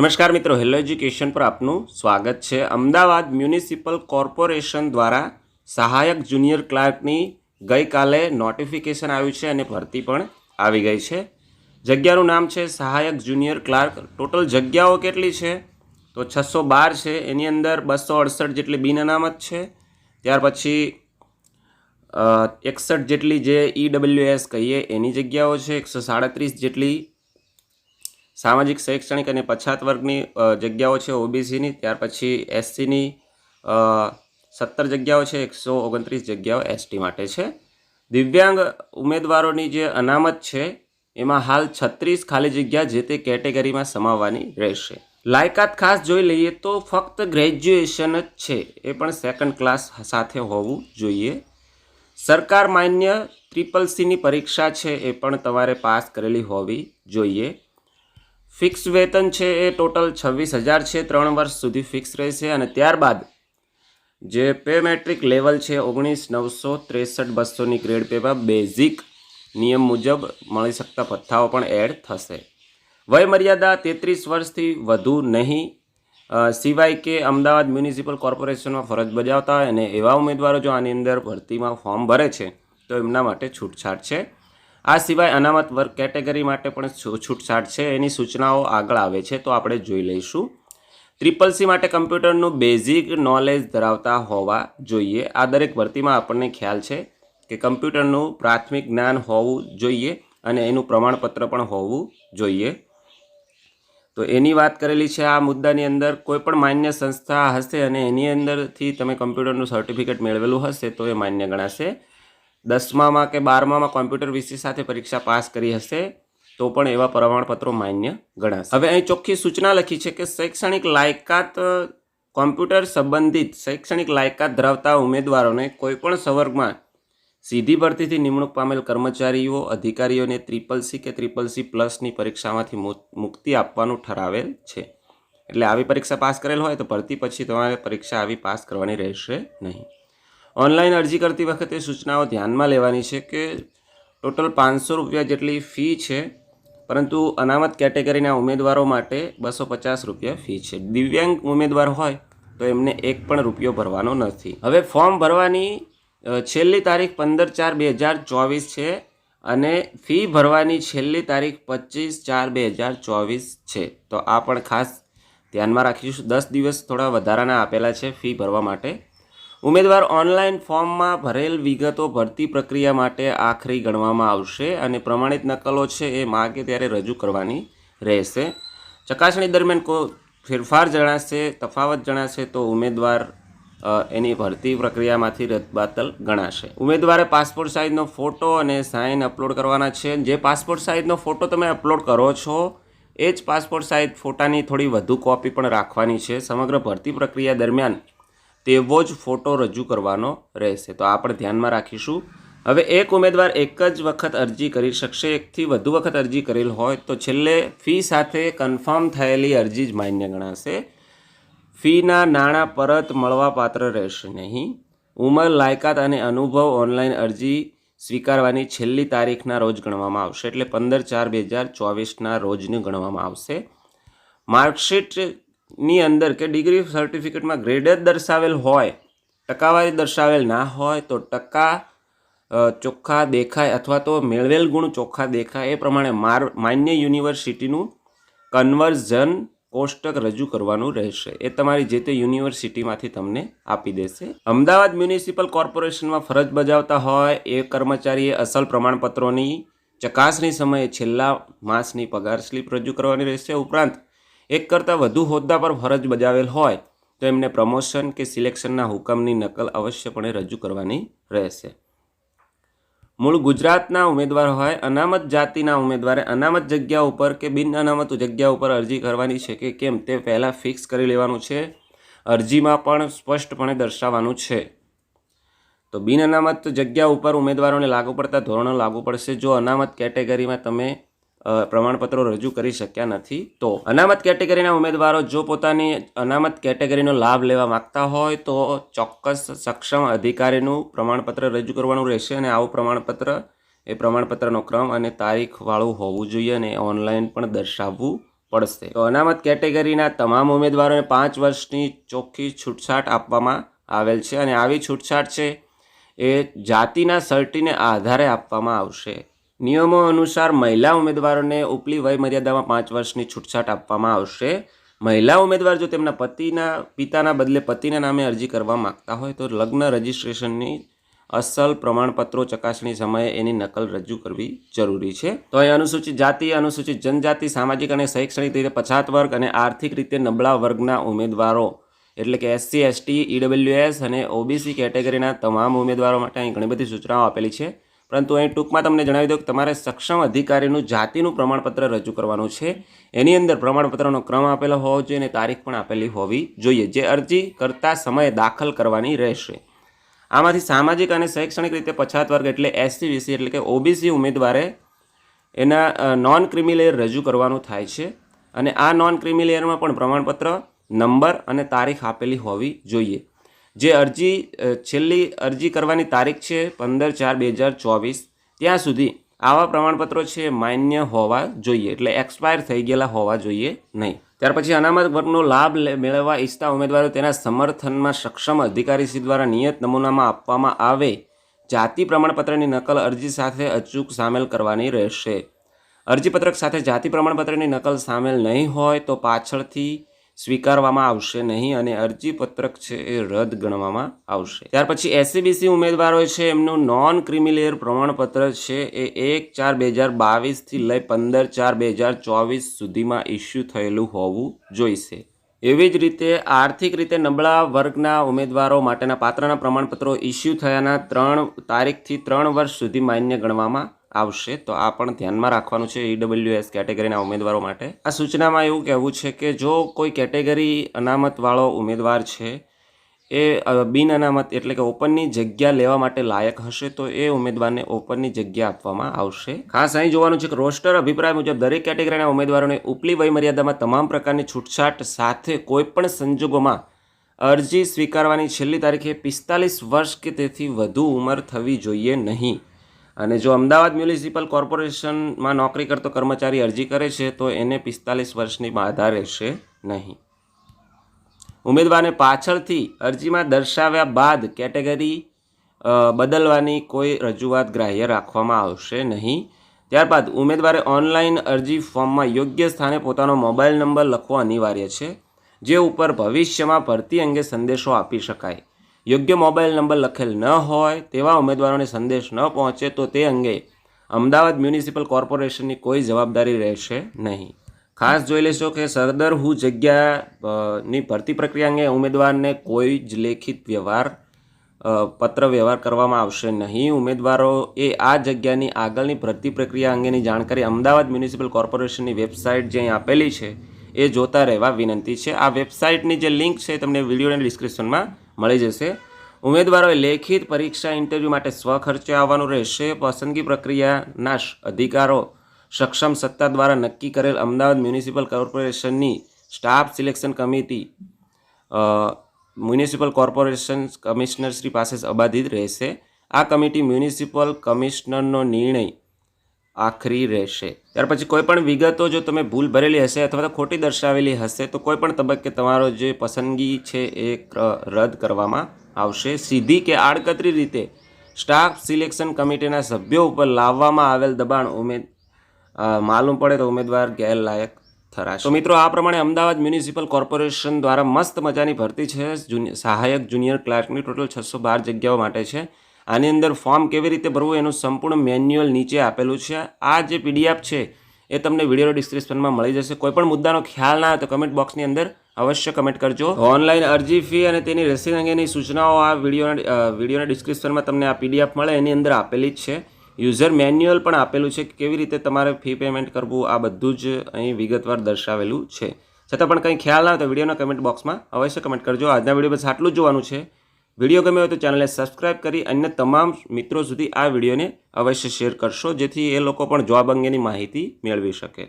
નમસ્કાર મિત્રો, hello education પર આપનું સ્વાગત છે. અમદાવાદ મ્યુનિસિપલ કોર્પોરેશન દ્વારા સહાયક જુનિયર ક્લાર્કની ગઈકાલે નોટિફિકેશન આવ્યું છે અને ભરતી પણ આવી ગઈ છે. જગ્યાનું નામ છે સહાયક જુનિયર ક્લાર્ક. ટોટલ જગ્યાઓ કેટલી છે? તો છસો બાર છે. એની અંદર બસો અડસઠ જેટલી બિન અનામત છે. ત્યાર પછી એકસઠ જેટલી જે ઈડબ્લ્યુએસ કહીએ, એની જગ્યાઓ છે. એકસો સાડત્રીસ જેટલી સામાજિક, શૈક્ષણિક અને પછાત વર્ગની જગ્યાઓ છે ઓબીસીની, ત્યાર પછી એસસીની સત્તર જગ્યાઓ છે, એકસો ઓગણત્રીસ જગ્યાઓ એસટી માટે છે. દિવ્યાંગ ઉમેદવારોની જે અનામત છે, એમાં હાલ છત્રીસ ખાલી જગ્યા જે તે કેટેગરીમાં સમાવવાની રહેશે. લાયકાત ખાસ જોઈ લઈએ તો ફક્ત ગ્રેજ્યુએશન જ છે, એ પણ સેકન્ડ ક્લાસ સાથે હોવું જોઈએ. સરકાર માન્ય ટ્રિપલ સીની પરીક્ષા છે, એ પણ તમારે પાસ કરેલી હોવી જોઈએ. ફિક્સ વેતન છે એ ટોટલ છવ્વીસ હજાર છે, ત્રણ વર્ષ સુધી ફિક્સ રહેશે અને ત્યારબાદ જે પે મેટ્રિક લેવલ છે, ઓગણીસ નવસો ત્રેસઠ બસોની ગ્રેડ પેમાં બેઝિક નિયમ મુજબ મળી શકતા ભથ્થાઓ પણ એડ થશે. વયમર્યાદા તેત્રીસ વર્ષથી વધુ નહીં. સિવાય કે અમદાવાદ મ્યુનિસિપલ કોર્પોરેશનમાં ફરજ બજાવતા હોય અને એવા ઉમેદવારો જો આની અંદર ભરતીમાં ફોર્મ ભરે છે, તો એમના માટે છૂટછાટ છે. આ સિવાય અનામત વર્ગ કેટેગરી માટે પણ છૂટછાટ છે. એની સૂચનાઓ આગળ આવે છે તો આપણે જોઈ લઈશું. ટ્રિપલ સી માટે કમ્પ્યુટરનું બેઝિક નોલેજ ધરાવતા હોવા જોઈએ. આ દરેક ભરતીમાં આપણને ખ્યાલ છે કે કમ્પ્યુટરનું પ્રાથમિક જ્ઞાન હોવું જોઈએ અને એનું પ્રમાણપત્ર પણ હોવું જોઈએ. તો એની વાત કરેલી છે આ મુદ્દાની અંદર કોઈ પણ માન્ય સંસ્થા હશે અને એની અંદરથી તમે કમ્પ્યુટરનું સર્ટિફિકેટ મેળવેલું હશે તો એ માન્ય ગણાશે. દસમામાં કે બારમામાં કોમ્પ્યુટર વિષય સાથે પરીક્ષા પાસ કરી હશે, તો પણ એવા પ્રમાણપત્રો માન્ય ગણાશે. હવે અહીં ચોખ્ખી સૂચના લખી છે કે શૈક્ષણિક લાયકાત કોમ્પ્યુટર સંબંધિત શૈક્ષણિક લાયકાત ધરાવતા ઉમેદવારોને કોઈપણ સંવર્ગમાં સીધી ભરતીથી નિમણૂક પામેલ કર્મચારીઓ, અધિકારીઓને ત્રિપલ સી કે ત્રિપલ સી પ્લસની પરીક્ષામાંથી મુક્તિ આપવાનું ઠરાવેલ છે. એટલે આવી પરીક્ષા પાસ કરેલ હોય તો ભરતી પછી તમારે પરીક્ષા આવી પાસ કરવાની રહેશે નહીં. ઓનલાઈન અરજી કરતી વખતે સૂચનાઓ ધ્યાનમાં લેવાની છે કે ટોટલ પાંચસો રૂપિયા જેટલી ફી છે, પરંતુ અનામત કેટેગરીના ઉમેદવારો માટે બસો પચાસ રૂપિયા ફી છે. દિવ્યાંગ ઉમેદવાર હોય તો એમને એક પણ રૂપિયો ભરવાનો નથી. હવે ફોર્મ ભરવાની છેલ્લી તારીખ પંદર ચાર બે હજાર ચોવીસ છે અને ફી ભરવાની છેલ્લી તારીખ પચીસ ચાર બે હજાર ચોવીસ છે. તો આ પણ ખાસ ધ્યાનમાં રાખીશું. દસ દિવસ થોડા વધારાના આપેલા છે ફી ભરવા માટે. ઉમેદવાર ઓનલાઈન ફોર્મમાં ભરેલ વિગતો ભરતી પ્રક્રિયા માટે આખરી ગણવામાં આવશે અને પ્રમાણિત નકલો છે એ માગે ત્યારે રજૂ કરવાની રહેશે. ચકાસણી દરમિયાન કોઈ ફેરફાર જણાશે, તફાવત જણાશે તો ઉમેદવાર એની ભરતી પ્રક્રિયામાંથી રદબાતલ ગણાશે. ઉમેદવારે પાસપોર્ટ સાઇઝનો ફોટો અને સાઇન અપલોડ કરવાના છે. જે પાસપોર્ટ સાઇઝનો ફોટો તમે અપલોડ કરો છો, એ જ પાસપોર્ટ સાઇઝ ફોટાની થોડી વધુ કોપી પણ રાખવાની છે. સમગ્ર ભરતી પ્રક્રિયા દરમિયાન તેવો જ ફોટો રજૂ કરવાનો રહેશે. તો આ પણ ધ્યાનમાં રાખીશું. હવે એક ઉમેદવાર એક જ વખત અરજી કરી શકશે. એકથી વધુ વખત અરજી કરેલ હોય તો છેલ્લે ફી સાથે કન્ફર્મ થયેલી અરજી જ માન્ય ગણાશે. ફીના નાણાં પરત મળવાપાત્ર રહેશે નહીં. ઉંમર, લાયકાત અને અનુભવ ઓનલાઈન અરજી સ્વીકારવાની છેલ્લી તારીખના રોજ ગણવામાં આવશે. એટલે પંદર ચાર બે હજાર ચોવીસના રોજને ગણવામાં આવશે. માર્કશીટની અંદર કે ડિગ્રી સર્ટિફિકેટમાં ગ્રેડ દર્શાવેલ હોય, ટકાવારી દર્શાવેલ ના હોય, તો ટકા ચોખ્ખા દેખાય અથવા તો મેળવેલ ગુણ ચોખ્ખા દેખાય એ પ્રમાણે માર, માન્ય યુનિવર્સિટીનું કન્વર્ઝન કોષ્ટક રજૂ કરવાનું રહેશે. એ તમારી જે તે યુનિવર્સિટીમાંથી તમને આપી દેશે. અમદાવાદ મ્યુનિસિપલ કોર્પોરેશનમાં ફરજ બજાવતા હોય એ કર્મચારીએ અસલ પ્રમાણપત્રોની ચકાસણી સમયે છેલ્લા માસની પગાર સ્લિપ રજૂ કરવાની રહેશે. ઉપરાંત એક કરતાં વધુ હોદ્દા પર ફરજ બજાવેલ હોય, તો એમને પ્રમોશન કે સિલેક્શનના હુકમની નકલ અવશ્યપણે રજૂ કરવાની રહેશે. મૂળ ગુજરાતના ઉમેદવાર હોય, અનામત જાતિના ઉમેદવારે અનામત જગ્યા ઉપર કે બિન અનામત જગ્યા ઉપર અરજી કરવાની છે કે કેમ, તે પહેલાં ફિક્સ કરી લેવાનું છે. અરજીમાં પણ સ્પષ્ટપણે દર્શાવવાનું છે. તો બિન અનામત જગ્યા ઉપર ઉમેદવારોને લાગુ પડતા ધોરણો લાગુ પડશે. જો અનામત કેટેગરીમાં તમે પ્રમાણપત્રો રજૂ કરી શક્યા નથી. તો અનામત કેટેગરીના ઉમેદવારો જો પોતાની અનામત કેટેગરીનો લાભ લેવા માંગતા હોય, તો ચોક્કસ સક્ષમ અધિકારીનું પ્રમાણપત્ર રજૂ કરવાનું રહેશે અને આવું પ્રમાણપત્ર, એ પ્રમાણપત્રનો ક્રમ અને તારીખવાળું હોવું જોઈએ અને ઓનલાઈન પણ દર્શાવવું પડશે. તો અનામત કેટેગરીના તમામ ઉમેદવારોને પાંચ વર્ષની ચોખ્ખી છૂટછાટ આપવામાં આવેલ છે અને આવી છૂટછાટ છે એ જાતિના સર્ટીને આધારે આપવામાં આવશે. નિયમો અનુસાર મહિલા ઉમેદવારોને ઉપલી વય મર્યાદામાં પાંચ વર્ષની છૂટછાટ આપવામાં આવશે. મહિલા ઉમેદવાર જો તેમના પતિના, પિતાના બદલે પતિના નામે અરજી કરવા માંગતા હોય તો લગ્ન રજિસ્ટ્રેશનની અસલ પ્રમાણપત્રો ચકાસણી સમયે એની નકલ રજૂ કરવી જરૂરી છે. તો અહીં અનુસૂચિત જાતિ, અનુસૂચિત જનજાતિ, સામાજિક અને શૈક્ષણિક રીતે પછાત વર્ગ અને આર્થિક રીતે નબળા વર્ગના ઉમેદવારો એટલે કે એસસી, એસટી, ઈડબ્લ્યુએસ અને ઓબીસી કેટેગરીના તમામ ઉમેદવારો માટે અહીં ઘણી બધી સૂચનાઓ આપેલી છે. પરંતુ અહીં ટૂંકમાં તમને જણાવી દઉં કે તમારે સક્ષમ અધિકારીનું જાતિનું પ્રમાણપત્ર રજૂ કરવાનું છે. એની અંદર પ્રમાણપત્રનો ક્રમ આપેલો હોવો જોઈએ અને તારીખ પણ આપેલી હોવી જોઈએ, જે અરજી કરતા સમયે દાખલ કરવાની રહેશે. આમાંથી સામાજિક અને શૈક્ષણિક રીતે પછાત વર્ગ એટલે એસસી, વીસી એટલે કે ઓબીસી ઉમેદવારે એના નોન ક્રિમિલેયર રજૂ કરવાનું થાય છે. અને આ નોન ક્રિમિલેયરમાં પણ પ્રમાણપત્ર, નંબર અને તારીખ આપેલી હોવી જોઈએ. જે અરજી છેલ્લી અરજી કરવાની તારીખ છે પંદર ચાર બે હજાર ચોવીસ. ત્યાં સુધી આવા પ્રમાણપત્રો છે માન્ય હોવા જોઈએ, એટલે એક્સપાયર થઈ ગયેલા હોવા જોઈએ નહીં. ત્યાર પછી અનામત વર્ગનો લાભ મેળવવા ઈચ્છતા ઉમેદવારો તેના સમર્થનમાં સક્ષમ અધિકારીશ્રી દ્વારા નિયત નમૂનામાં આપવામાં આવે. જાતિ પ્રમાણપત્રની નકલ અરજી સાથે અચૂક સામેલ કરવાની રહેશે. અરજીપત્રક સાથે જાતિ પ્રમાણપત્રની નકલ સામેલ નહીં હોય તો પાછળથી સ્વીકારવામાં આવશે નહીં અને અરજીપત્રક છે એ રદ ગણવામાં આવશે. ત્યાર પછી એસસીબીસી ઉમેદવારો છે, એમનું નોન ક્રિમિલેયર પ્રમાણપત્ર છે એ એક ચાર બે હજાર બાવીસથી લઈ પંદર ચાર બે હજાર ચોવીસ સુધીમાં ઇસ્યુ થયેલું હોવું જોઈશે. એવી જ રીતે આર્થિક રીતે નબળા વર્ગના ઉમેદવારો માટેના પાત્રના પ્રમાણપત્રો ઇસ્યુ થયાના ત્રણ તારીખથી ત્રણ વર્ષ સુધી માન્ય ગણવામાં આવશે, તો આ પણ ધ્યાનમાં રાખવાનું છે ઈડબ્લ્યુએસ કેટેગરીના ઉમેદવારો માટે. આ સૂચનામાં એવું કહેવું છે કે જો કોઈ કેટેગરી અનામતવાળો ઉમેદવાર છે, એ બિન અનામત એટલે કે ઓપનની જગ્યા લેવા માટે લાયક હશે, તો એ ઉમેદવારને ઓપનની જગ્યા આપવામાં આવશે. ખાસ અહીં જોવાનું છે કે રોસ્ટર અભિપ્રાય મુજબ દરેક કેટેગરીના ઉમેદવારોને ઉપલી વયમર્યાદામાં તમામ પ્રકારની છૂટછાટ સાથે કોઈપણ સંજોગોમાં અરજી સ્વીકારવાની છેલ્લી તારીખે પિસ્તાલીસ વર્ષ કે તેથી વધુ ઉંમર થવી જોઈએ નહીં. અને જો અમદાવાદ મ્યુનિસિપલ કોર્પોરેશનમાં નોકરી કરતો કર્મચારી અરજી કરે છે, તો એને પિસ્તાલીસ વર્ષની બાધા રહેશે નહીં. ઉમેદવારને પાછળથી અરજીમાં દર્શાવ્યા બાદ કેટેગરી બદલવાની કોઈ રજૂઆત ગ્રાહ્ય રાખવામાં આવશે નહીં. ત્યારબાદ ઉમેદવારે ઓનલાઈન અરજી ફોર્મમાં યોગ્ય સ્થાને પોતાનો મોબાઈલ નંબર લખવો અનિવાર્ય છે, જે ઉપર ભવિષ્યમાં ભરતી અંગે સંદેશો આપી શકાય. યોગ્ય મોબાઈલ નંબર લખેલ ન હોય તેવા ઉમેદવારોને સંદેશ ન પહોંચે તો તે અંગે અમદાવાદ મ્યુનિસિપલ કોર્પોરેશનની કોઈ જવાબદારી રહેશે નહીં. ખાસ જોઈ લેશો કે સરદર હું જગ્યાની ભરતી પ્રક્રિયા અંગે ઉમેદવારને કોઈ જ લેખિત વ્યવહાર પત્ર વ્યવહાર કરવામાં આવશે નહીં. ઉમેદવારો એ આ જગ્યાની આગળની ભરતી પ્રક્રિયા અંગેની જાણકારી અમદાવાદ મ્યુનિસિપલ કોર્પોરેશનની વેબસાઇટ જે અહીં આપેલી છે એ જોતા રહેવા વિનંતી છે. આ વેબસાઇટની જે લિંક છે તમને વિડીયોના ડિસ્ક્રિપ્શનમાં મળી જશે. ઉમેદવારોએ લેખિત પરીક્ષા ઇન્ટરવ્યૂ માટે સ્વખર્ચે આવવાનું રહેશે. પસંદગી પ્રક્રિયાના અધિકારો સક્ષમ સત્તા દ્વારા નક્કી કરેલ અમદાવાદ મ્યુનિસિપલ કોર્પોરેશનની staff selection committee municipal corporation commissioner Shri પાસે અબાધિત રહેશે. આ કમિટી મ્યુનિસિપલ કમિશનરનો નિર્ણય આખરી રહેશે. ત્યાર પછી કોઈ પણ વિગતો જો તમે ભૂલ ભરેલી હશે અથવા તો ખોટી દર્શાવેલી હશે, તો કોઈ પણ તબક્કે તમારો જે પસંદગી છે એ રદ કરવામાં આવશે. સીધી કે આડકતરી રીતે સ્ટાફ સિલેક્શન કમિટીના સભ્યો ઉપર લાવવામાં આવેલ દબાણ ઉમેદ માલુમ પડે તો ઉમેદવાર ગેરલાયક થરાશે. તો મિત્રો, આ પ્રમાણે અમદાવાદ મ્યુનિસિપલ કોર્પોરેશન દ્વારા મસ્ત મજાની ભરતી છે. સહાયક જુનિયર ક્લાર્કની ટોટલ છસો બાર જગ્યાઓ માટે છે. આની અંદર ફોર્મ કેવી રીતે ભરવું એનું સંપૂર્ણ મેન્યુઅલ નીચે આપેલું છે. આ જે પીડીએફ છે, એ તમને વીડિયો ડિસ્ક્રિપ્શનમાં મળી જશે. કોઈ પણ મુદ્દાનો ખ્યાલ ના આવે તો કમેન્ટ બોક્સની અંદર અવશ્ય કમેન્ટ કરજો. ઓનલાઈન અરજી ફી અને તેની રસીદ અંગેની સૂચનાઓ આ વિડીયોના વિડીયોના ડિસ્ક્રિપ્શનમાં તમને આ પીડીએફ મળે. એની અંદર આપેલી જ છે. યુઝર મેન્યુઅલ પણ આપેલું છે કે કેવી રીતે તમારે ફી પેમેન્ટ કરવું, આ બધું જ અહીં વિગતવાર દર્શાવેલું છે. છતાં પણ કંઈ ખ્યાલ ના આવે તો વિડીયોના કમેન્ટ બોક્સમાં અવશ્ય કમેન્ટ કરજો. આજના વીડિયો બસ આટલું જ જોવાનું છે. વીડિયો ગમે હોય તો ચેનલને સબસ્ક્રાઇબ કરી અન્ય તમામ મિત્રો સુધી આ વિડીયોને અવશ્ય શેર કરશો જેથી એ લોકો પણ જોબ અંગેની માહિતી મેળવી શકે.